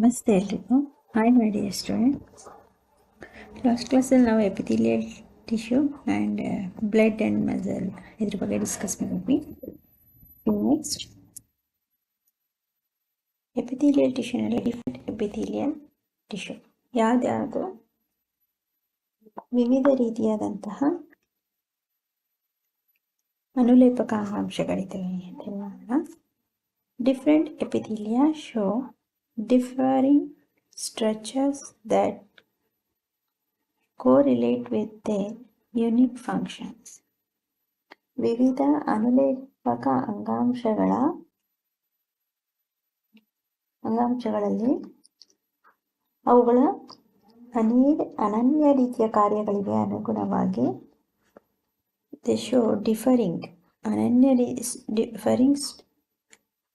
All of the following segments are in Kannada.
ನಮಸ್ತೆ ಎಲ್ರಿಗೂ. Hi my dear student last ಕ್ಲಾಸಲ್ಲಿ ನಾವು epithelial tissue and blood and muscle ಇದ್ರ ಬಗ್ಗೆ ಡಿಸ್ಕಸ್ ಮಾಡಿದ್ವಿ. ನೆಕ್ಸ್ಟ್ ಎಪಿಥಿಲಿಯಲ್ ಟಿಶ್ಯೂನಲ್ಲಿ ಡಿಫ್ರೆಂಟ್ ಎಪಿಥಿಲಿಯಲ್ ಟಿಶ್ಯೂ ಯಾವ್ದ್ಯಾವುದು? ವಿವಿಧ ರೀತಿಯಾದಂತಹ ಅನುಲೇಪಕ ಅಂಶಗಳಿದ್ದಾವೆ ಅಂತ ಹೇಳೋಣ. Different epithelia show differing structures that correlate with their unique functions. ವಿವಿಧ ಅನುಲೇಪಕ ಅಂಗಾಂಶಗಳ ಅಂಗಾಂಶಗಳಲ್ಲಿ ಅವುಗಳ ಅನೇಕ ಅನನ್ಯ ರೀತಿಯ ಕಾರ್ಯಗಳಿಗೆ ಅನುಗುಣವಾಗಿ ದೆ ಶೋ ಡಿಫರಿಂಗ್ ಅನನ್ಯ ಡಿಫರಿಂಗ್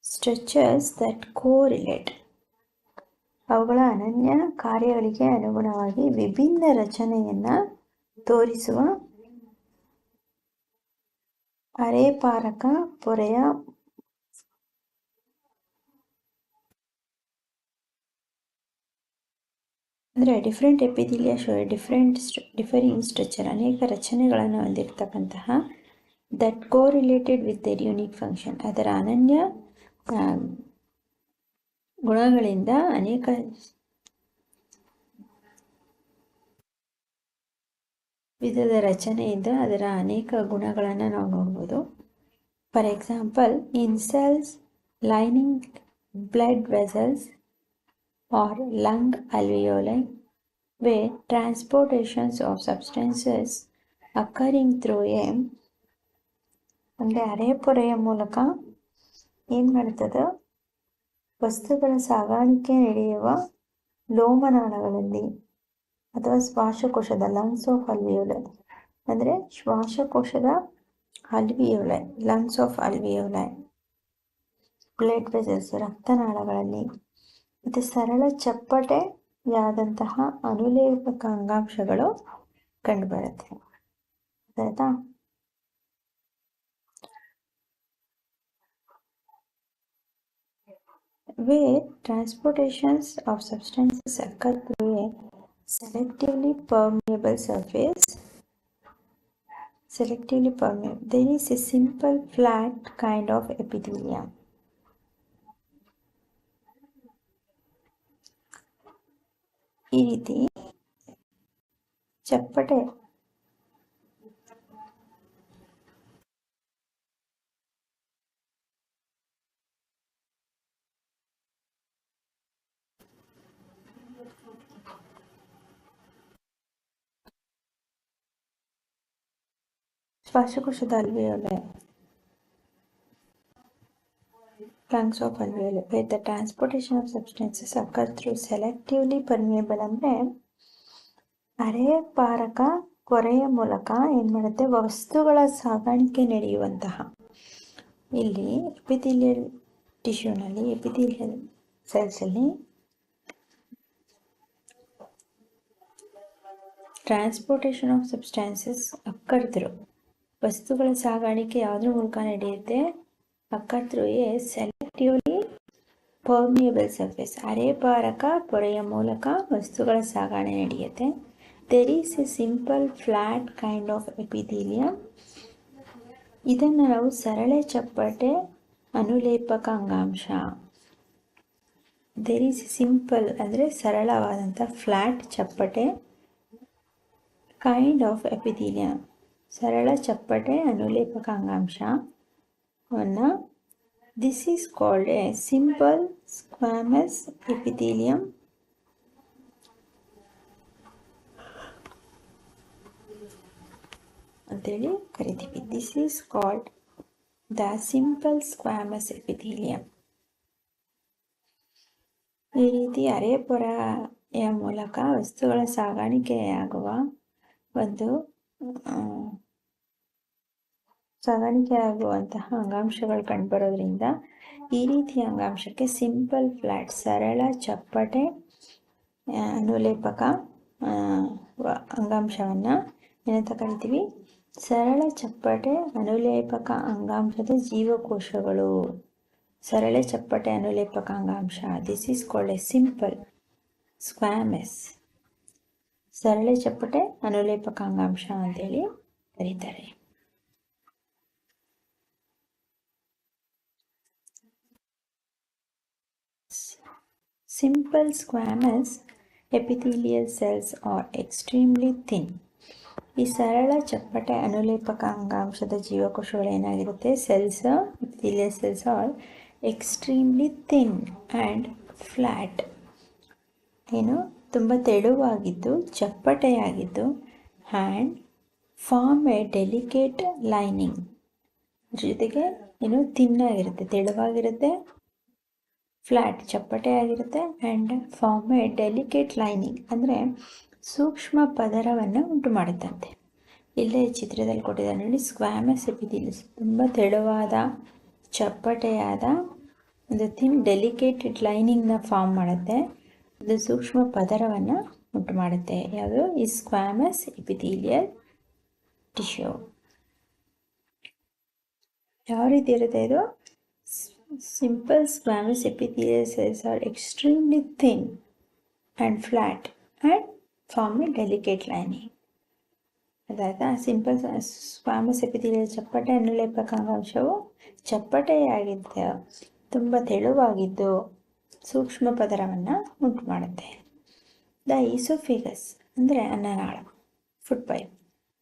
ಸ್ಟ್ರಕ್ಚರ್ಸ್ ದಟ್ ಕೋರಿಲೇಟ್ ಅವುಗಳ ಅನನ್ಯ ಕಾರ್ಯಗಳಿಗೆ ಅನುಗುಣವಾಗಿ ವಿಭಿನ್ನ ರಚನೆಯನ್ನು ತೋರಿಸುವ ಅರೆಪಾರಕ ಪೊರೆಯ ಅಂದರೆ different epithelia show different differing structure ಅನೇಕ ರಚನೆಗಳನ್ನು ಹೊಂದಿರತಕ್ಕಂತಹ that correlated with their unique function ಅದರ ಅನನ್ಯ ಗುಣಗಳಿಂದ ಅನೇಕ ವಿಧದ ರಚನೆಯಿಂದ ಅದರ ಅನೇಕ ಗುಣಗಳನ್ನು ನಾವು ನೋಡ್ಬೋದು. For example in cells lining blood vessels or lung alveoli where transportations of substances occurring through a ಅಂದರೆ ಅರೆಪೊರೆಯ ಮೂಲಕ ಏನು ಮಾಡ್ತದೆ ವಸ್ತುಗಳ ಸಾಗಾಣಿಕೆ ನಡೆಯುವ ಲೋಮನಾಳಗಳಲ್ಲಿ ಅಥವಾ ಶ್ವಾಸಕೋಶದ ಲಂಗ್ಸ್ ಆಫ್ ಅಲ್ವಿಯೋಲೆ ಅಂದರೆ ಶ್ವಾಸಕೋಶದ alveoli lungs of alveoli blood vessels ರಕ್ತನಾಳಗಳಲ್ಲಿ. ಮತ್ತು ಸರಳ ಚಪ್ಪಟೆಯಾದಂತಹ ಅನುಲೇಪಕ ಅಂಗಾಂಶಗಳು ಕಂಡುಬರುತ್ತೆ. ಆಯ್ತಾ? where transportations of substances occur through a selectively permeable surface selectively permeable there is a simple flat kind of epithelium ಈ ರೀತಿ ಚಪ್ಪಟೆ ಶ್ವಾಸಕೋಶದ alveoli lungs of alveoli. Where the transportation of substances occur through selectively permeable ಅಂದರೆ ಅರೆಪಾರಕ ಕೊರೆಯ ಮೂಲಕ ಏನು ಮಾಡುತ್ತೆ ವಸ್ತುಗಳ ಸಾಗಾಣಿಕೆ ನಡೆಯುವಂತಹ. ಇಲ್ಲಿ ಎಪಿಥಿಲಿಯಲ್ ಟಿಶ್ಯೂನಲ್ಲಿ ಎಪಿಥಿಲಿಯಲ್ ಸೆಲ್ಸಲ್ಲಿ ಟ್ರಾನ್ಸ್ಪೋರ್ಟೇಷನ್ ಆಫ್ ಸಬ್ಸ್ಟ್ಯಾನ್ಸಸ್ ಅಕ್ಕರ್ದ್ರು ವಸ್ತುಗಳ ಸಾಗಾಣಿಕೆ ಯಾವುದ್ರ ಮೂಲಕ ನಡೆಯುತ್ತೆ? ಪಕ್ಕತ್ರೂಯೇ ಸೆಲೆಕ್ಟಿವ್ಲಿ ಪರ್ಮಿಯಬಲ್ ಸರ್ಫೇಸ್, ಅರೆಪಾರಕ ಪೊರೆಯ ಮೂಲಕ ವಸ್ತುಗಳ ಸಾಗಣೆ ನಡೆಯುತ್ತೆ. There is a simple flat kind of epithelium ಇದನ್ನು ನಾವು ಸರಳ ಚಪ್ಪಟೆ ಅನುಲೇಪಕ ಅಂಗಾಂಶ. ದೆರ್ ಈಸ್ ಸಿಂಪಲ್ ಅಂದರೆ ಸರಳವಾದಂಥ ಫ್ಲ್ಯಾಟ್ ಚಪ್ಪಟೆ ಕೈಂಡ್ ಆಫ್ ಎಪಿಥೀಲಿಯಂ ಸರಳ ಚಪ್ಪಟೆ ಅನುಲೇಪಕ ಅಂಗಾಂಶವನ್ನು this is called a simple squamous epithelium ಅಂತೇಳಿ ಕರಿತೀವಿ. This is called the simple squamous epithelium ಈ ರೀತಿ ಅರೆಪೊರೆಯ ಮೂಲಕ ವಸ್ತುಗಳ ಸಾಗಾಣಿಕೆಯಾಗುವ ಒಂದು ಸಾಗಾಣಿಕೆಯಾಗುವಂತಹ ಅಂಗಾಂಶಗಳು ಕಂಡುಬರೋದ್ರಿಂದ ಈ ರೀತಿಯ ಅಂಗಾಂಶಕ್ಕೆ ಸಿಂಪಲ್ ಫ್ಲ್ಯಾಟ್ ಸರಳ, ಚಪ್ಪಟೆ ಅನುಲೇಪಕ ಅಂಗಾಂಶವನ್ನು ಏನಂತ ಕರಿತೀವಿ ಸರಳ, ಚಪ್ಪಟೆ, ಅನುಲೇಪಕ ಅಂಗಾಂಶದ ಜೀವಕೋಶಗಳು. ಸರಳ, ಚಪ್ಪಟೆ, ಅನುಲೇಪಕ ಅಂಗಾಂಶ. This is called simple squamous ಸರಳ, ಚಪ್ಪಟೆ, ಅನುಲೇಪಕ ಅಂಗಾಂಶ ಅಂತೇಳಿ ಕರೀತಾರೆ. Simple squamous epithelial cells are extremely thin. ಈ ಸರಳ ಚಪ್ಪಟೆ ಅನುಲೇಪಕ ಅಂಗಾಂಶದ ಜೀವಕೋಶಗಳು ಏನಾಗಿರುತ್ತೆ? Cells epithelial cells are extremely thin and flat ಏನು? ತುಂಬ ತೆಳುವಾಗಿದ್ದು, ಚಪ್ಪಟೆಯಾಗಿದ್ದು and form a delicate lining ಜೊತೆಗೆ, ಏನು? ತಿನ್ನಾಗಿರುತ್ತೆ ತೆಳುವಾಗಿರುತ್ತೆ. ಫ್ಲ್ಯಾಟ್ ಚಪ್ಪಟೆ ಆಗಿರುತ್ತೆ and form a delicate lining ಅಂದರೆ ಸೂಕ್ಷ್ಮ ಪದರವನ್ನು ಉಂಟು ಮಾಡುತ್ತಂತೆ. ಇಲ್ಲೇ ಚಿತ್ರದಲ್ಲಿ ಕೊಟ್ಟಿದ್ದಾರೆ ನೋಡಿ ಸ್ಕ್ವಾಮಸ್ ಎಪಿಥಿಲಿಸ್ ತುಂಬ ತೆಳುವಾದ, ಚಪ್ಪಟೆಯಾದ ಒಂದು ಥಿನ್ ಡೆಲಿಕೇಟೆಡ್ ಲೈನಿಂಗ್ನ ಫಾರ್ಮ್ ಮಾಡುತ್ತೆ. ಒಂದು ಸೂಕ್ಷ್ಮ ಪದರವನ್ನು ಉಂಟು ಮಾಡುತ್ತೆ. ಯಾವುದು? ಈ ಸ್ಕ್ವಾಮಸ್ ಎಪಿಥೀಲಿಯಲ್ ಟಿಶ್ಯೂ ಯಾವ ರೀತಿ ಇರುತ್ತೆ ಇದು? Simple squamous epithelial are extremely thin and flat and form a delicate lining. ಅದಾಯ್ತಾ ಸಿಂಪಲ್ ಸ್ಕ್ವಾಮಸ್ ಎಪಿಥಿಲಿಯಲ್ ಚಪ್ಪಟೆ ಅನುಲೇಪಕ ಅಂಗಾಂಶವು ಚಪ್ಪಟೆಯಾಗಿದ್ದು ತುಂಬ ತೆಳುವಾಗಿದ್ದು ಸೂಕ್ಷ್ಮ ಪದರವನ್ನು ಉಂಟು ಮಾಡುತ್ತೆ ದ ಈಸೋಫಿಗಸ್ ಅಂದರೆ ಅನ್ನನಾಳ food pipe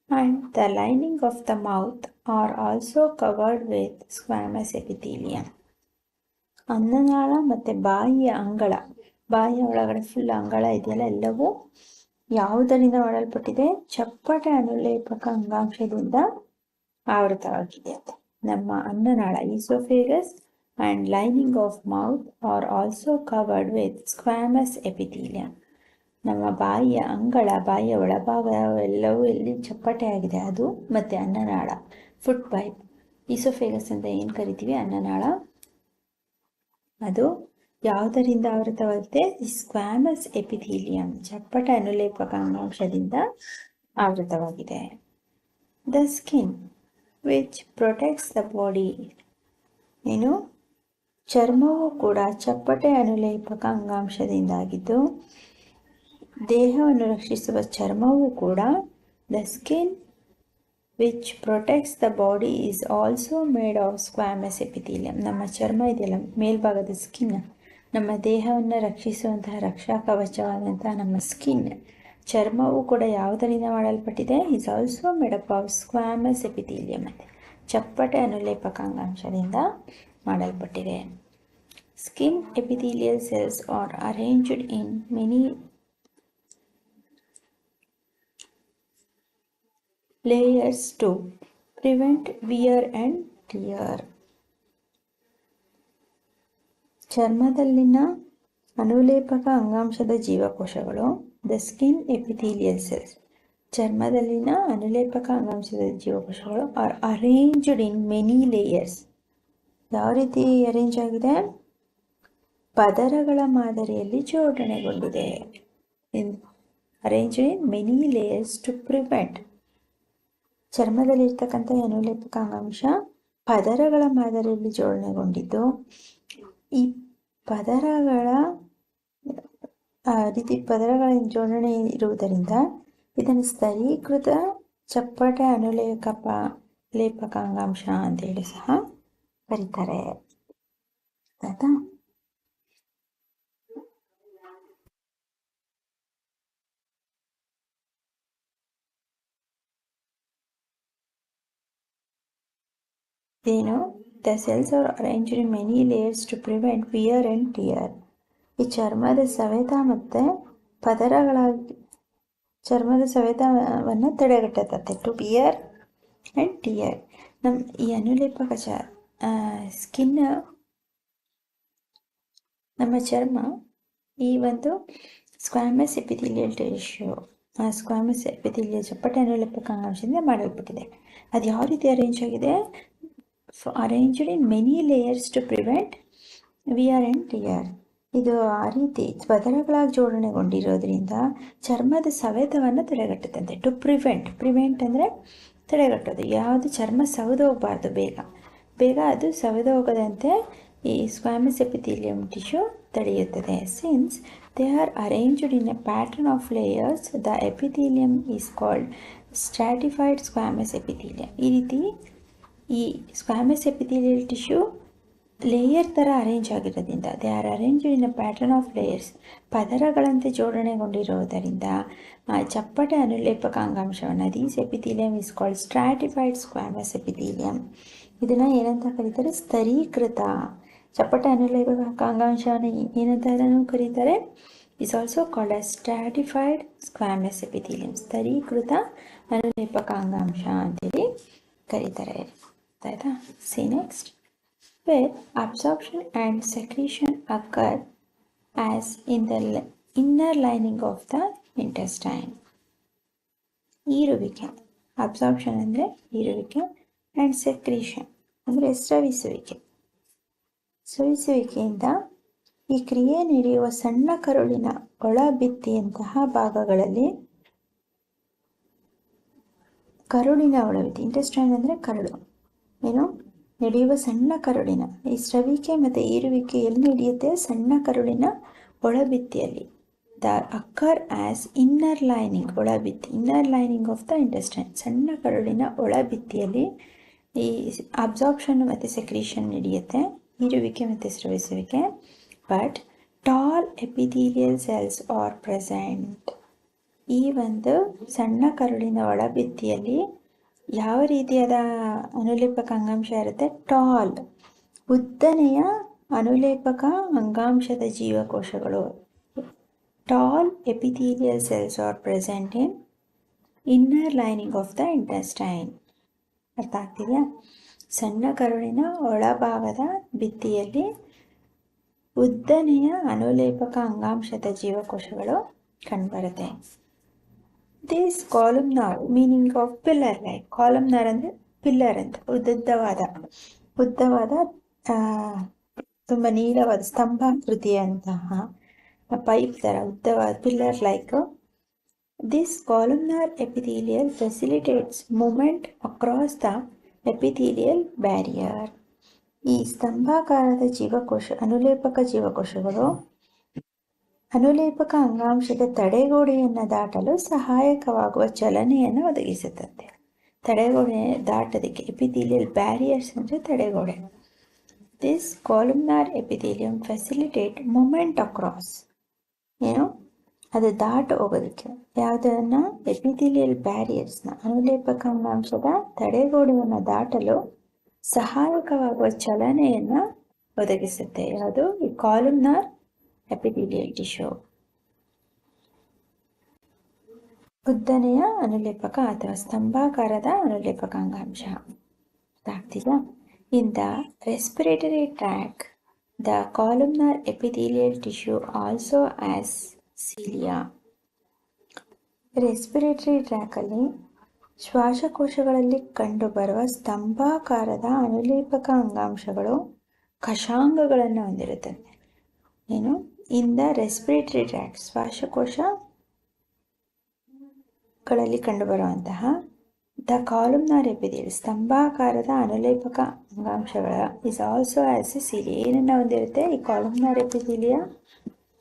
and the lining of the mouth are also covered with squamous epithelium ಅನ್ನನಾಳ ಮತ್ತು ಬಾಯಿಯ ಅಂಗಳ. ಬಾಯಿಯ ಒಳಗಡೆ ಫುಲ್ ಅಂಗಳ ಇದೆಯಲ್ಲ, ಎಲ್ಲವೂ ಯಾವುದರಿಂದ ಮಾಡಲ್ಪಟ್ಟಿದೆ? ಚಪ್ಪಟೆ ಅನುಲೇಪಕ ಅಂಗಾಂಶದಿಂದ ಆವೃತವಾಗಿದೆ ನಮ್ಮ ಅನ್ನನಾಳ oesophagus and lining of mouth are also covered with squamous epithelium ನಮ್ಮ ಬಾಯಿಯ ಅಂಗಳ, ಬಾಯಿಯ ಒಳಭಾಗ ಎಲ್ಲವೂ ಎಲ್ಲಿ ಚಪ್ಪಟೆ ಆಗಿದೆ ಅದು ಮತ್ತು ಅನ್ನನಾಳ ಫುಡ್ ಪೈಪ್ ಈಸೋಫೇಗಸ್ ಅಂತ ಏನು ಕರಿತೀವಿ? ಅನ್ನನಾಳ ಅದು ಯಾವುದರಿಂದ ಆವೃತವಾಗಿದೆ ಸ್ಕ್ವಾಮಸ್ ಎಪಿಥೀಲಿಯಂ ಚಪ್ಪಟ ಅನುಲೇಪಕ ಅಂಗಾಂಶದಿಂದ ಆವೃತವಾಗಿದೆ. The skin which protects the body ಏನು? ಚರ್ಮವು ಕೂಡ ಚಪ್ಪಟೆ ಅನುಲೇಪಕ ಅಂಗಾಂಶದಿಂದಾಗಿದ್ದು ದೇಹವನ್ನು ರಕ್ಷಿಸುವ ಚರ್ಮವು ಕೂಡ the skin which protects the body is also made of squamous epithelium ನಮ್ಮ ಚರ್ಮ ಇದೆಯಲ್ಲ, ಮೇಲ್ಭಾಗದ ಸ್ಕಿನ್ ನಮ್ಮ ದೇಹವನ್ನು ರಕ್ಷಿಸುವಂತಹ ರಕ್ಷಾ ಕವಚವಾದಂತಹ ನಮ್ಮ ಸ್ಕಿನ್ ಚರ್ಮವು ಕೂಡ ಯಾವುದರಿಂದ ಮಾಡಲ್ಪಟ್ಟಿದೆ? Is also made up of squamous epithelium ಅಂತ ಚಪ್ಪಟೆ ಅನುಲೇಪಕಾಂಗಾಂಶದಿಂದ ಮಾಡಲ್ಪಟ್ಟಿದೆ. Skin epithelial cells are arranged in many layers to prevent wear and tear. ಚರ್ಮದಲ್ಲಿನ ಅನುಲೇಪಕ ಅಂಗಾಂಶದ ಜೀವಕೋಶಗಳು ದ ಸ್ಕಿನ್ ಎಪಿಥೀಲಿಯಲ್ ಸೆಲ್ಸ್ ಚರ್ಮದಲ್ಲಿನ ಅನುಲೇಪಕ ಅಂಗಾಂಶದ ಜೀವಕೋಶಗಳು are arranged in many layers ಯಾವ ರೀತಿ ಅರೇಂಜ್ ಆಗಿದೆ? ಪದರಗಳ ಮಾದರಿಯಲ್ಲಿ ಜೋಡಣೆಗೊಂಡಿದೆ. In arranged in many layers to prevent ಚರ್ಮದಲ್ಲಿರ್ತಕ್ಕಂಥ ಅನುಲೇಪಕ ಅಂಗಾಂಶ ಪದರಗಳ ಮಾದರಿಯಲ್ಲಿ ಜೋಡಣೆಗೊಂಡಿದ್ದು, ಈ ಪದರಗಳ ರೀತಿ ಪದರಗಳ ಜೋಡಣೆ ಇರುವುದರಿಂದ ಇದನ್ನು ಸ್ಥಳೀಕೃತ ಚಪ್ಪಟೆ ಅನುಲೇಕಪ ಲೇಪಕ ಅಂಗಾಂಶ ಅಂತೇಳಿ ಸಹ ಕರೀತಾರೆ. ಆಯ್ತಾ? ಏನು the cells are arranged in many layers to prevent wear and tear ಈ ಚರ್ಮದ ಸವೆತ ಮತ್ತು ಪದರಗಳಾಗಿ, ಚರ್ಮದ ಸವೆತವನ್ನು ತಡೆಗಟ್ಟತತ್ತೆ ಟು ಬಿಯರ್ ಆ್ಯಂಡ್ ಟಿಯರ್ ನಮ್ಮ ಈ ಅನುಲೇಪಕ ಚ ಸ್ಕಿನ್ ನಮ್ಮ ಚರ್ಮ ಈ ಒಂದು squamous epithelial tissue squamous epithelial ಚಪ್ಪಟೆ ಅನುಲೇಪಕ ಅಂಗಾಂಶದಿಂದ ಮಾಡಲ್ಪಟ್ಟಿದೆ. ಅದು ಯಾವ ರೀತಿ ಅರೇಂಜ್ ಆಗಿದೆ? Arranged in many layers to prevent wear and tear ಇದು ಆ ರೀತಿ ಪದರಗಳಾಗಿ ಜೋಡಣೆಗೊಂಡಿರೋದ್ರಿಂದ ಚರ್ಮದ ಸವೆತವನ್ನು ತಡೆಗಟ್ಟುತ್ತಂತೆ. ಟು ಪ್ರಿವೆಂಟ್ ಪ್ರಿವೆಂಟ್ ಅಂದರೆ ತಡೆಗಟ್ಟೋದು. ಯಾವುದು ಚರ್ಮ ಸವೆದೋಗಬಾರ್ದು ಬೇಗ. ಬೇಗ ಅದು ಸವೆದೋಗದಂತೆ ಈ ಸ್ಕ್ವಾಮಸ್ ಎಪಿಥೀಲಿಯಂ ಟಿಶ್ಯೂ ತಡೆಯುತ್ತದೆ. Since they are arranged in a pattern of layers the epithelium is called stratified squamous epithelium ಈ ರೀತಿ ಈ ಸ್ಕ್ವಾಮಸ್ ಎಪಿಥೀಲಿಯಲ್ ಟಿಶ್ಯೂ ಲೇಯರ್ ಥರ ಅರೇಂಜ್ ಆಗಿರೋದ್ರಿಂದ they are arrange in a pattern of layers ಪದರಗಳಂತೆ ಜೋಡಣೆಗೊಂಡಿರುವುದರಿಂದ ಚಪ್ಪಟೆ ಅನುಲೇಪಕ ಅಂಗಾಂಶವನ್ನು these epithelium is called stratified squamous epithelium ಇದನ್ನು ಏನಂತ ಕರೀತಾರೆ? ಸ್ತರೀಕೃತ ಚಪ್ಪಟೆ ಅನುಲೇಪಕ ಅಂಗಾಂಶವನ್ನು ಏನಂತ ಅದನ್ನು ಕರೀತಾರೆ? Is also called a stratified squamous epithelium ಸ್ತರೀಕೃತ ಅನುಲೇಪಕ ಅಂಗಾಂಶ ಅಂತೇಳಿ ಕರೀತಾರೆ. ಆಯ್ತಾ see next where absorption and secretion occur as in the inner lining of the intestine ಈರುವಿಕೆ absorption ಅಂದರೆ ಹೀರುವಿಕೆ ಆ್ಯಂಡ್ ಸೆಕ್ರೀಷನ್ ಅಂದರೆ ಸ್ರವಿಸುವಿಕೆ ಸ್ರವಿಸುವಿಕೆಯಿಂದ ಈ ಕ್ರಿಯೆ ನಡೆಯುವ ಸಣ್ಣ ಕರುಳಿನ ಒಳಭಿತ್ತಿಯಂತಹ ಭಾಗಗಳಲ್ಲಿ ಕರುಳಿನ ಒಳಭಿತ್ತಿ ಇಂಟೆಸ್ಟೈನ್ ಅಂದರೆ ಕರುಳು. ಏನು? ನಡೆಯುವ ಸಣ್ಣ ಕರುಳಿನ, ಈ ಸ್ರವಿಕೆ ಮತ್ತು ಏರುವಿಕೆ ಎಲ್ಲಿ ನಡೆಯುತ್ತೆ? ಸಣ್ಣ ಕರುಳಿನ ಒಳಬಿತ್ತಿಯಲ್ಲಿ. The occur as inner lining ಒಳಬಿತ್ತಿ inner lining of the intestine ಸಣ್ಣ ಕರುಳಿನ ಒಳಬಿತ್ತಿಯಲ್ಲಿ ಈ ಅಬ್ಸಾರ್ಪ್ಷನ್ ಮತ್ತು ಸೆಕ್ರೀಷನ್ ನಡೆಯುತ್ತೆ ಇರುವಿಕೆ ಮತ್ತು ಸ್ರವಿಸುವಿಕೆ. But tall epithelial cells are present ಈ ಒಂದು ಸಣ್ಣ ಕರುಳಿನ ಒಳಭಿತ್ತಿಯಲ್ಲಿ ಯಾವ ರೀತಿಯಾದ ಅನುಲೇಪಕ ಅಂಗಾಂಶ ಇರುತ್ತೆ? ಟಾಲ್. ಉದ್ದನೆಯ ಅನುಲೇಪಕ ಅಂಗಾಂಶದ ಜೀವಕೋಶಗಳು. Tall epithelial cells are present in inner lining of the intestine. ಅರ್ಥ ಆಗ್ತಿದೆಯಾ? ಸಣ್ಣ ಕರುಳಿನ ಒಳಭಾಗದ ಭಿತ್ತಿಯಲ್ಲಿ ಉದ್ದನೆಯ ಅನುಲೇಪಕ ಅಂಗಾಂಶದ ಜೀವಕೋಶಗಳು ಕಂಡುಬರುತ್ತೆ. This columnar meaning of pillar like columnar ಅಂದರೆ ಪಿಲ್ಲರ್ ಅಂತ ಉದ್ದವಾದ ಉದ್ದವಾದ ತುಂಬ ನೀಳವಾದ ಸ್ತಂಭಾಕೃತಿಯಂತಹ ಪೈಪ್ ಥರ ಉದ್ದವಾದ pillar like this columnar epithelial facilitates movement across the epithelial barrier ಈ ಸ್ತಂಭಾಕಾರದ ಜೀವಕೋಶ, ಅನುಲೇಪಕ ಜೀವಕೋಶಗಳು ಅನುಲೇಪಕ ಅಂಗಾಂಶದ ತಡೆಗೋಡೆಯನ್ನು ದಾಟಲು ಸಹಾಯಕವಾಗುವ ಚಲನೆಯನ್ನು ಒದಗಿಸುತ್ತದೆ. ತಡೆಗೋಡೆ ದಾಟೋದಕ್ಕೆ ಎಪಿಥೀಲಿಯಲ್ ಬ್ಯಾರಿಯರ್ಸ್ ಅಂದರೆ ತಡೆಗೋಡೆ. This columnar epithelium facilitate movement across ಏನು? ಅದು ದಾಟು ಹೋಗೋದಕ್ಕೆ. ಯಾವುದನ್ನು? ಎಪಿಥೀಲಿಯಲ್ ಬ್ಯಾರಿಯರ್ಸ್ನ ಅನುಲೇಪಕ ಅಂಗಾಂಶದ ತಡೆಗೋಡೆಯನ್ನು ದಾಟಲು ಸಹಾಯಕವಾಗುವ ಚಲನೆಯನ್ನು ಒದಗಿಸುತ್ತೆ. ಯಾವುದು? ಈ ಕಾಲಮ್ನಾರ್ ಎಪಿಥೀಲಿಯಲ್ ಶೋ ಉದ್ದನೆಯ ಅನುಲೇಪಕ ಅಥವಾ ಸ್ತಂಭಾಕಾರದ ಅನುಲೇಪಕ ಅಂಗಾಂಶ ಆಗ್ತಿಲ್ಲ in the respiratory tract the columnar epithelial tissue also as cilia respiratory ಟ್ರ್ಯಾಕಲ್ಲಿ ಶ್ವಾಸಕೋಶಗಳಲ್ಲಿ ಕಂಡುಬರುವ ಸ್ತಂಭಾಕಾರದ ಅನುಲೇಪಕ ಅಂಗಾಂಶಗಳು ಕಷಾಂಗಗಳನ್ನು ಹೊಂದಿರುತ್ತದೆ ಏನು? ಇನ್ ದ ರೆಸ್ಪಿರೇಟರಿ ಟ್ರ್ಯಾಕ್ ಶ್ವಾಸಕೋಶಗಳಲ್ಲಿ ಕಂಡುಬರುವಂತಹ ದ ಕಾಲಮ್ನಾರ್ ಎಪಿಥೇಲ್ ಸ್ತಂಭಾಕಾರದ ಅನುಲೇಪಕ ಅಂಗಾಂಶಗಳ is also as a cilia ಏನನ್ನು ಹೊಂದಿರುತ್ತೆ? ಈ ಕಾಲಮ್ನಾರ್ ಎಪಿಥೀಲಿಯ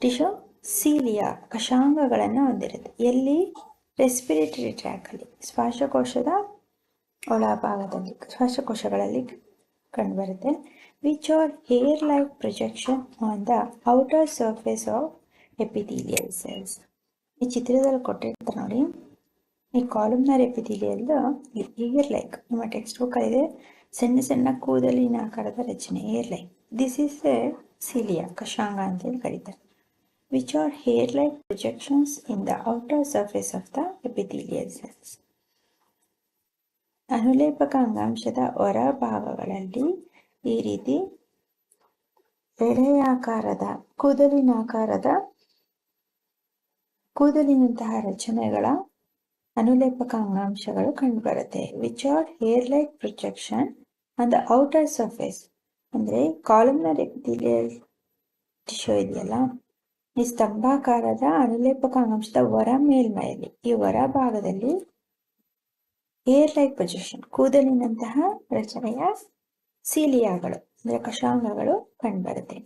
ಟಿಶೋ ಸೀಲಿಯಾ ಕಶಾಂಗಗಳನ್ನು ಹೊಂದಿರುತ್ತೆ. ಎಲ್ಲಿ? ರೆಸ್ಪಿರೇಟರಿ ಟ್ರ್ಯಾಕಲ್ಲಿ ಶ್ವಾಸಕೋಶದ ಒಳಭಾಗದಲ್ಲಿ, ಶ್ವಾಸಕೋಶಗಳಲ್ಲಿ ಕಂಡುಬರುತ್ತೆ. Which are hair-like projection on the outer surface of epithelial cells. ಈ ಚಿತ್ರದಲ್ಲಿ ಕೊಟ್ಟಿರ್ತಾರೆ ನೋಡಿ. ಈ ಕಾಲಮ್ನರ್ ಎಪಿಥೀಲಿಯಲ್ ಏರ್ ಲೈಕ್ ನಿಮ್ಮ ಟೆಕ್ಸ್ಟ್ ಬುಕ್ ಇದೆ ಸಣ್ಣ ಸಣ್ಣ ಕೂದಲಿನ ಆಕಾರದ ರಚನೆ are like this is a cilia ಕಷಾಂಗ ಅಂತೇಳಿ ಕರೀತಾರೆ. Which are hair like projections in the outer surface of the epithelial cells ಅನುಲೇಪಕ ಅಂಗಾಂಶದ ಹೊರಭಾಗಗಳಲ್ಲಿ ಈ ರೀತಿ ಎಳೆಯಾಕಾರದ ಕೂದಲಿನಾಕಾರದ ಕೂದಲಿನಂತಹ ರಚನೆಗಳ ಅನುಲೇಪಕ ಅಂಗಾಂಶಗಳು ಕಂಡುಬರುತ್ತೆ. Which are hair like projection on the outer surface ಅಂದರೆ ಕಾಲಮ್ನರ್ ಎಪಿಥೀಲಿಯಲ್ ಟಿಶ್ಯೂ ಇದೆಯಲ್ಲ, ಈ ಸ್ತಂಭಾಕಾರದ ಅನುಲೇಪಕ ಅಂಗಾಂಶದ ಹೊರ ಮೇಲ್ಮೈಯಲ್ಲಿ, ಈ ಹೊರ ಭಾಗದಲ್ಲಿ ಏರ್ ಲೈಕ್ ಪ್ರೊಜೆಕ್ಷನ್ ಕೂದಲಿನಂತಹ ರಚನೆಯ ಸೀಲಿಯಾಗಳು ಅಂದರೆ ಕಷಾಂಗಗಳು ಕಂಡುಬರುತ್ತೆ.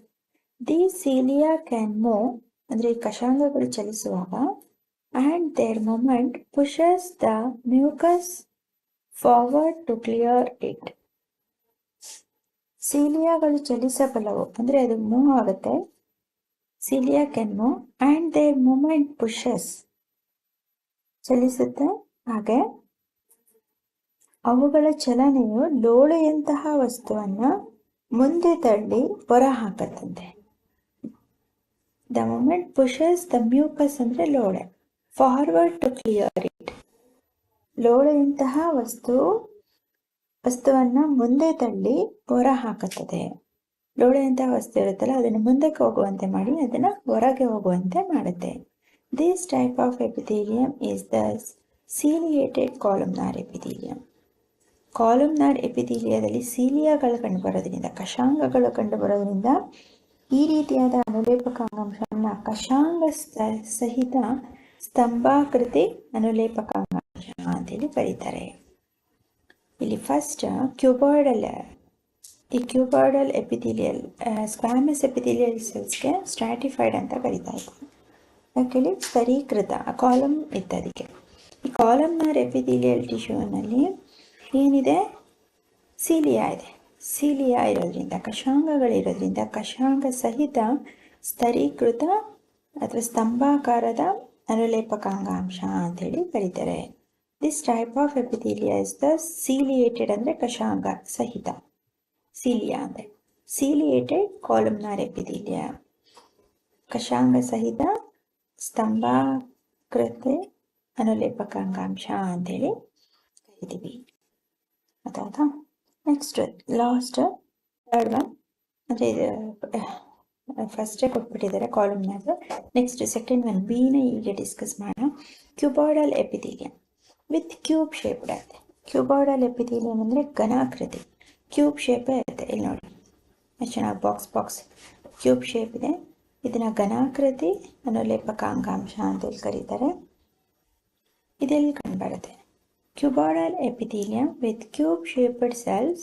ದಿ ಸೀಲಿಯಾ ಕ್ಯಾನ್ ಮೂವ್ ಅಂದರೆ ಈ ಕಶಾಂಗಗಳು ಚಲಿಸುವಾಗ and their movement pushes the mucus forward to clear it ಸೀಲಿಯಾಗಳು ಚಲಿಸಬಲ್ಲವು, ಅಂದರೆ ಅದು ಮೂವ್ ಆಗುತ್ತೆ. Cilia can move and their movement pushes ಚಲಿಸುತ್ತೆ, ಹಾಗೆ ಅವುಗಳ ಚಲನೆಯು ಲೋಳೆಯಂತಹ ವಸ್ತುವನ್ನ ಮುಂದೆ ತಳ್ಳಿ ಹೊರಹಾಕತ್ತಂತೆ the movement pushes the mucus ಅಂದ್ರೆ ಲೋಳೆ. ಫಾರ್ವರ್ಡ್ ಟು ಕ್ಲಿಯರ್ ಇಟ್ ಲೋಳೆಯಂತಹ ವಸ್ತು, ವಸ್ತುವನ್ನ ಮುಂದೆ ತಳ್ಳಿ ಹೊರ ಹಾಕುತ್ತದೆ ಲೋಳೆಯಂತಹ ವಸ್ತು ಇರುತ್ತಲ್ಲ, ಅದನ್ನು ಮುಂದಕ್ಕೆ ಹೋಗುವಂತೆ ಮಾಡಿ, ಅದನ್ನ ಹೊರಗೆ ಹೋಗುವಂತೆ ಮಾಡುತ್ತೆ. This type of epithelium is the ciliated columnar epithelium columnar ಎಪಿಥೀಲಿಯಾದಲ್ಲಿ ಸೀಲಿಯಾಗಳು ಕಂಡುಬರೋದ್ರಿಂದ ಕಶಾಂಗಗಳು ಕಂಡುಬರೋದ್ರಿಂದ ಈ ರೀತಿಯಾದ ಅನುಲೇಪಕ ಅಂಗಾಂಶವನ್ನು ಕಶಾಂಗ ಸಹಿತ ಸ್ತಂಭಾಕೃತಿ ಅನುಲೇಪಕ ಅಂಗಾಂಶ ಅಂತೇಳಿ ಕರೀತಾರೆ. ಇಲ್ಲಿ ಫಸ್ಟ್ ಕ್ಯೂಬಾಯ್ಡಲ್ ಈ ಕ್ಯೂಬಾಯ್ಡಲ್ ಎಪಿಥೀಲಿಯಲ್ ಸ್ಕ್ವಾಮಸ್ ಎಪಿಥೀಲಿಯಲ್ ಸೆಲ್ಸ್ಗೆ ಸ್ಟ್ರಾಟಿಫೈಡ್ ಅಂತ ಕರಿತಾ ಇದ್ದೀವಿ ಯಾಕೇಳಿ ಸ್ತರೀಕೃತ ಕಾಲಮ್ ಇತ್ತು ಅದಕ್ಕೆ ಈ ಕಾಲಮ್ನಾರ್ ಎಪಿಥೀಲಿಯಲ್ ಟಿಶ್ಯೂನಲ್ಲಿ ಏನಿದೆ? ಸೀಲಿಯಾ ಇದೆ. ಸೀಲಿಯಾ ಇರೋದ್ರಿಂದ, ಕಶಾಂಗಗಳಿರೋದ್ರಿಂದ, ಕಶಾಂಗ ಸಹಿತ ಸ್ಥರೀಕೃತ ಅಥವಾ ಸ್ತಂಭಾಕಾರದ ಅನುಲೇಪಕಾಂಗಾಂಶ ಅಂತೇಳಿ ಕರೀತಾರೆ. This type of epithelia is the ciliated ಅಂದರೆ ಕಶಾಂಗ ಸಹಿತ. ಸೀಲಿಯಾ ಅಂದರೆ ಸೀಲಿಯೇಟೆಡ್ ಕಾಲಮ್ನಾರ್ ಎಪಿಥೀಲಿಯಾ ಕಶಾಂಗ ಸಹಿತ ಸ್ತಂಭಾಕೃತೆ ಅನುಲೇಪಕಾಂಗಾಂಶ ಅಂತೇಳಿ ಕರಿತೀವಿ. ಅದಾದ. ನೆಕ್ಸ್ಟ್ ಲಾಸ್ಟ್ ಥರ್ಡ್ ಒನ್ ಅಂದರೆ ಫಸ್ಟೇ ಕೊಟ್ಬಿಟ್ಟಿದ್ದಾರೆ ಕಾಲಮ್ನಾಗ ನೆಕ್ಸ್ಟ್ ಸೆಕೆಂಡ್ ಒನ್ ಬಿನ ಈಗ ಡಿಸ್ಕಸ್ ಮಾಡೋಣ. Cuboidal epithelium with cube shape ಇರುತ್ತೆ. ಕ್ಯೂಬಾರ್ಡಲ್ ಎಪಿಥೀಲಿಯಂ ಅಂದರೆ ಘನಾಕೃತಿ. ಕ್ಯೂಬ್ ಶೇಪೇ ಇರುತ್ತೆ. ಇಲ್ಲಿ ನೋಡಿ. ಎಷ್ಟು ಚೆನ್ನಾಗಿ ಬಾಕ್ಸ್ ಬಾಕ್ಸ್ ಕ್ಯೂಬ್ ಶೇಪ್ ಇದೆ. ಇದನ್ನು ಘನಾಕೃತಿ ಅನುಲೇಪಕ ಅಂಗಾಂಶ ಅಂತೇಳಿ ಕರೀತಾರೆ. ಇದೆಲ್ಲಿ ಕಂಡುಬರುತ್ತೆ? Cuboidal epithelium with cube-shaped cells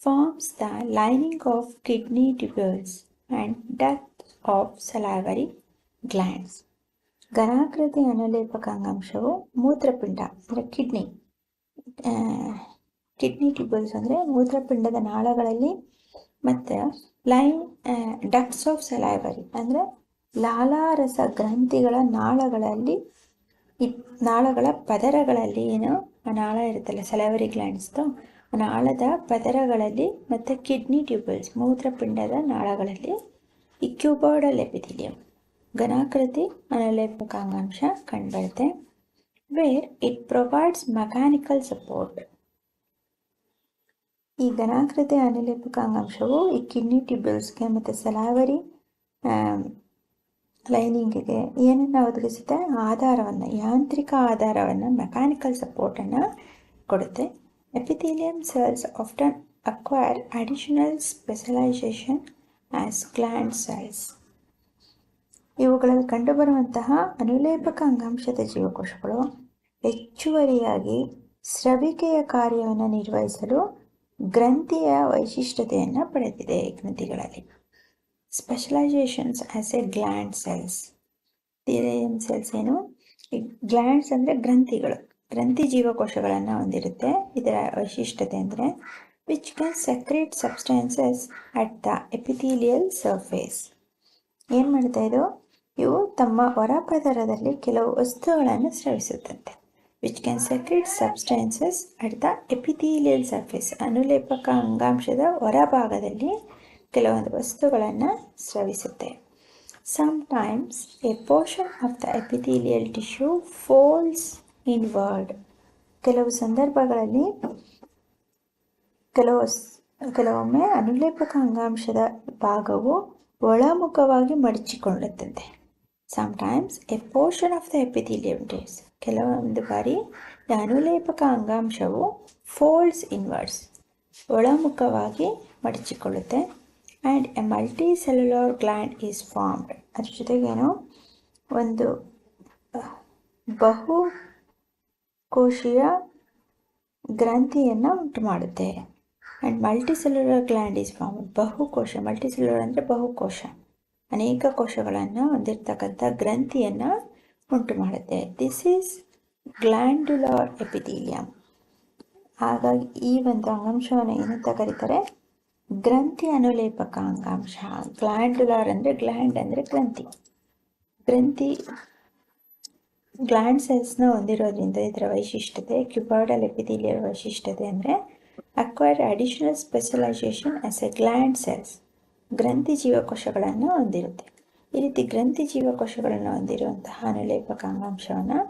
forms the lining of kidney tubules and duct of salivary glands. ಘನಾಕೃತಿ ಅನುಲೇಪಕ ಅಂಗಾಂಶವು ಮೂತ್ರಪಿಂಡ, ಅಂದರೆ ಕಿಡ್ನಿ ಕಿಡ್ನಿ ಟ್ಯೂಬಲ್ಸ್ ಅಂದರೆ ಮೂತ್ರಪಿಂಡದ ನಾಳಗಳಲ್ಲಿ ಮತ್ತು ಲೈನ್ ಡಕ್ಟ್ಸ್ ಆಫ್ ಸಲೈವರಿ ಅಂದರೆ ಲಾಲಾರಸ ಗ್ರಂಥಿಗಳ ನಾಳಗಳಲ್ಲಿ, ನಾಳಗಳ ಪದರಗಳಲ್ಲಿ ಏನು ನಾಳ ಇರುತ್ತಲ್ಲ ಸಲವರಿ ಗ್ಲ್ಯಾಂಡ್ಸ್ದು ನಾಳದ ಪದರಗಳಲ್ಲಿ ಮತ್ತು ಕಿಡ್ನಿ ಟ್ಯೂಬಲ್ಸ್ ಮೂತ್ರಪಿಂಡದ ನಾಳಗಳಲ್ಲಿ ಈ ಕ್ಯೂಬಾಯ್ಡಲ್ ಎಪಿಥಿಲಿಯಂ ಘನಾಕೃತಿ ಅನಲೇಪಕಾಂಗಾಂಶ ಕಂಡುಬರುತ್ತೆ. Where it provides mechanical support ಈ ಘನಾಕೃತಿ ಅನುಲೇಪಕಾಂಗಾಂಶವು ಈ ಕಿಡ್ನಿ ಟ್ಯೂಬಲ್ಸ್ಗೆ ಮತ್ತು ಸಲಾವರಿ ಲೈನಿಂಗಿಗೆ ಏನನ್ನು ಒದಗಿಸುತ್ತೆ? ಆಧಾರವನ್ನು, ಯಾಂತ್ರಿಕ ಆಧಾರವನ್ನು ಮೆಕ್ಯಾನಿಕಲ್ ಸಪೋರ್ಟನ್ನು ಕೊಡುತ್ತೆ. Epithelium cells often acquire additional specialization as gland cells ಇವುಗಳಲ್ಲಿ ಕಂಡುಬರುವಂತಹ ಅನುಲೇಪಕ ಅಂಗಾಂಶದ ಜೀವಕೋಶಗಳು ಹೆಚ್ಚುವರಿಯಾಗಿ ಸ್ರವಿಕೆಯ ಕಾರ್ಯವನ್ನು ನಿರ್ವಹಿಸಲು ಗ್ರಂಥಿಯ ವೈಶಿಷ್ಟ್ಯತೆಯನ್ನು ಪಡೆದಿದೆ ಗ್ರಂಥಿಗಳಲ್ಲಿ. Specializations as a gland cells epithelium cells ಏನು? ಈ ಗ್ಲ್ಯಾಂಡ್ಸ್ ಅಂದರೆ ಗ್ರಂಥಿಗಳು. ಗ್ರಂಥಿ ಜೀವಕೋಶಗಳನ್ನು ಹೊಂದಿರುತ್ತೆ. ಇದರ ವೈಶಿಷ್ಟ್ಯತೆ ಅಂದರೆ which can secrete substances at the epithelial surface ಏನು ಮಾಡ್ತಾ ಇದು? ಇವು ತಮ್ಮ ಹೊರಪದರದಲ್ಲಿ ಕೆಲವು ವಸ್ತುಗಳನ್ನು ಸ್ರವಿಸುತ್ತಂತೆ. Which can secrete substances at the epithelial surface ಅನುಲೇಪಕ ಅಂಗಾಂಶದ ಹೊರಭಾಗದಲ್ಲಿ ಕೆಲವೊಂದು ವಸ್ತುಗಳನ್ನು ಸ್ರವಿಸುತ್ತೆ. Sometimes a portion of the epithelial tissue folds inward ಕೆಲವು ಸಂದರ್ಭಗಳಲ್ಲಿ ಕೆಲವು ಕೆಲವೊಮ್ಮೆ ಅನುಲೇಪಕ ಅಂಗಾಂಶದ ಭಾಗವು ಒಳಮುಖವಾಗಿ ಮಡಚಿಕೊಳ್ಳುತ್ತಂತೆ sometimes a portion of the epithelium taste ಕೆಲವೊಂದು ಬಾರಿ ಅನುಲೇಪಕ ಅಂಗಾಂಶವು ಫೋಲ್ಡ್ಸ್ ಇನ್ವರ್ಡ್ಸ್ ಒಳಮುಖವಾಗಿ ಮಡಚಿಕೊಳ್ಳುತ್ತೆ. And a multicellular gland is formed ಅದ್ರ ಜೊತೆಗೇನು ಒಂದು ಬಹು ಕೋಶೀಯ ಗ್ರಂಥಿಯನ್ನು ಉಂಟು ಮಾಡುತ್ತೆ. And multicellular gland is form ಬಹುಕೋಶ multicellular ಅಂದರೆ ಬಹುಕೋಶ. ಅನೇಕ ಕೋಶಗಳನ್ನು ಹೊಂದಿರತಕ್ಕಂಥ ಗ್ರಂಥಿಯನ್ನು ಉಂಟು ಮಾಡುತ್ತೆ. ದಿಸ್ ಈಸ್ ಗ್ಲ್ಯಾಂಡ್ಯುಲರ್ ಎಪಿಥೀಲಿಯಂ ಹಾಗಾಗಿ ಈ ಒಂದು ಅಂಗಾಂಶವನ್ನು ಏನಂತ ಕರೀತಾರೆ? ಗ್ರಂಥಿ ಅನುಲೇಪಕ ಅಂಗಾಂಶ ಗ್ಲ್ಯಾಂಡ್ಯುಲಾರ್ ಅಂದರೆ ಗ್ಲ್ಯಾಂಡ್ ಅಂದರೆ ಗ್ರಂಥಿ. ಗ್ರಂಥಿ ಗ್ಲ್ಯಾಂಡ್ ಸೆಲ್ಸ್ನ ಹೊಂದಿರೋದ್ರಿಂದ ಇದರ ವೈಶಿಷ್ಟ್ಯತೆ ಕ್ಯುಬಾರ್ಡಲ್ ಎಪಿಥೀಲಿಯರ್ ವೈಶಿಷ್ಟ್ಯತೆ ಅಂದರೆ acquire additional specialization as a gland cells ಗ್ರಂಥಿ ಜೀವಕೋಶಗಳನ್ನು ಹೊಂದಿರುತ್ತೆ. ಈ ರೀತಿ ಗ್ರಂಥಿ ಜೀವಕೋಶಗಳನ್ನು ಹೊಂದಿರುವಂತಹ ಅನುಲೇಪಕ ಅಂಗಾಂಶವನ್ನು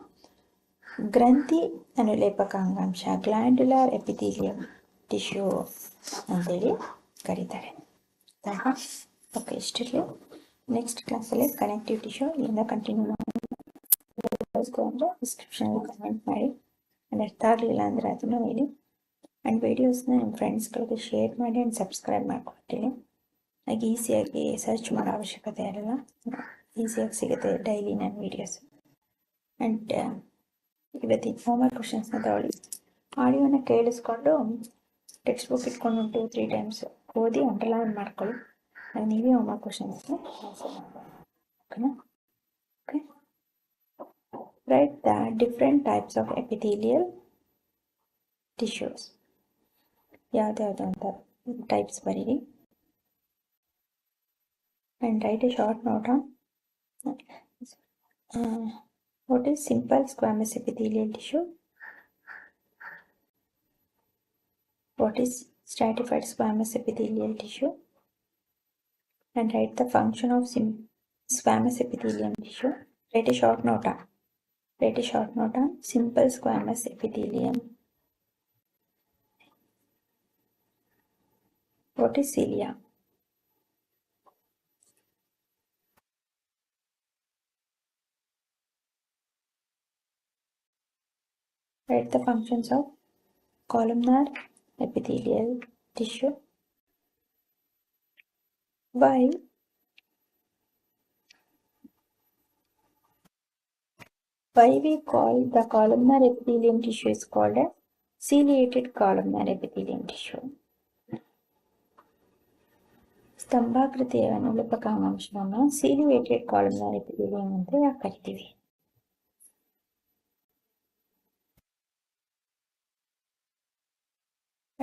ಗ್ರಂಥಿ ಅನುಲೇಪಕ ಅಂಗಾಂಶ ಗ್ಲ್ಯಾಂಡ್ಯುಲಾರ್ ಎಪಿಥೀಲಿಯಂ ಟಿಶ್ಯೂ ಅಂತೇಳಿ ಕರೀತಾರೆ. ಓಕೆ ಇಷ್ಟಿರಲಿ ನೆಕ್ಸ್ಟ್ ಕ್ಲಾಸಲ್ಲಿ ಕನೆಕ್ಟಿವ್ ಟಿಶ್ಯೂ ಇಲ್ಲಿಂದ ಕಂಟಿನ್ಯೂ ಅಂದರೆ ಡಿಸ್ಕ್ರಿಪ್ಷನಲ್ಲಿ ಕಮೆಂಟ್ ಮಾಡಿ. ಆ್ಯಂಡ್ ಅರ್ಥ ಆಗಲಿಲ್ಲ ಅಂದರೆ ಅದನ್ನು ಹೇಳಿ ಆ್ಯಂಡ್ ವೀಡಿಯೋಸ್ನ ನಿಮ್ಮ ಫ್ರೆಂಡ್ಸ್ಗಳಿಗೆ ಶೇರ್ ಮಾಡಿ ಆ್ಯಂಡ್ ಸಬ್ಸ್ಕ್ರೈಬ್ ಮಾಡ್ಕೊಳ್ತೀನಿ ಹಾಗೆ ಈಸಿಯಾಗಿ ಸರ್ಚ್ ಮಾಡೋ ಅವಶ್ಯಕತೆ ಇರಲ್ಲ. ಈಸಿಯಾಗಿ ಸಿಗುತ್ತೆ ಡೈಲಿ ನನ್ನ ವೀಡಿಯೋಸ್ ಆ್ಯಂಡ್ ಇವತ್ತಿನ ಹೋಮ್ವರ್ಕ್ ಕ್ವಶನ್ಸ್ನ ತಗೊಳ್ಳಿ. ಆಡಿಯೋನ ಕೇಳಿಸ್ಕೊಂಡು ಟೆಕ್ಸ್ಟ್ ಬುಕ್ ಇಟ್ಕೊಂಡು ಟು ತ್ರೀ ಟೈಮ್ಸ್ ಓದಿ ಅಂಡರ್ಲೈನ್ ಮಾಡ್ಕೊಳ್ಳಿ ಆಗ ನೀವೇ ಹೋಮ್ವರ್ಕ್ ಕ್ವಶನ್ಸ್ನ ಆನ್ಸರ್ ಮಾಡ್ಬೋದು ಓಕೆನಾ okay write the different types of epithelial tissues ಯಾವ್ದ್ಯಾವ್ದು ಅಂತ ಟೈಪ್ಸ್ ಬರೀರಿ and write a short note on uh, what is simple squamous epithelial tissue what is stratified squamous epithelial tissue and write the function of squamous epithelium tissue write a short note on Write a short note on simple squamous epithelium. What is cilia? Write the functions of columnar epithelial tissue. Why why we call the columnar epithelium tissue is called a ciliated columnar epithelium tissue. ಸ್ತಂಭಾಕೃತಿಯ ಅನುಲೇಪಕ ಅಂಶವನ್ನು ಸಿಲಿವೇಟೆಡ್ ಕಾಲಮ್ನರ್ ಎಪಿಥೀಲಿಯಂ ಅಂತ ಯಾಕೆ ಕರಿತೀವಿ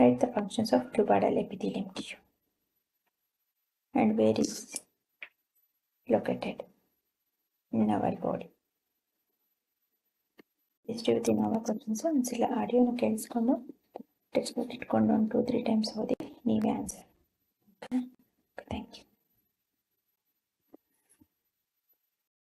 Write the functions of cuboidal epithelium tissue and where is located in our body. ಎಷ್ಟು ಇವತ್ತಿನ ನಾವು ಕ್ವಶನ್ಸ್ ಒಂದ್ಸಲ ಆಡಿಯೋನ ಕೇಳಿಸ್ಕೊಂಡು ಟೆಕ್ಸ್ಟ್ ಬುಕ್ ಇಟ್ಕೊಂಡು ಒಂದು ಟೂ ತ್ರೀ ಟೈಮ್ಸ್ ಓದಿ ನೀವೇ ಆನ್ಸರ್ ಓಕೆ ಥ್ಯಾಂಕ್ ಯು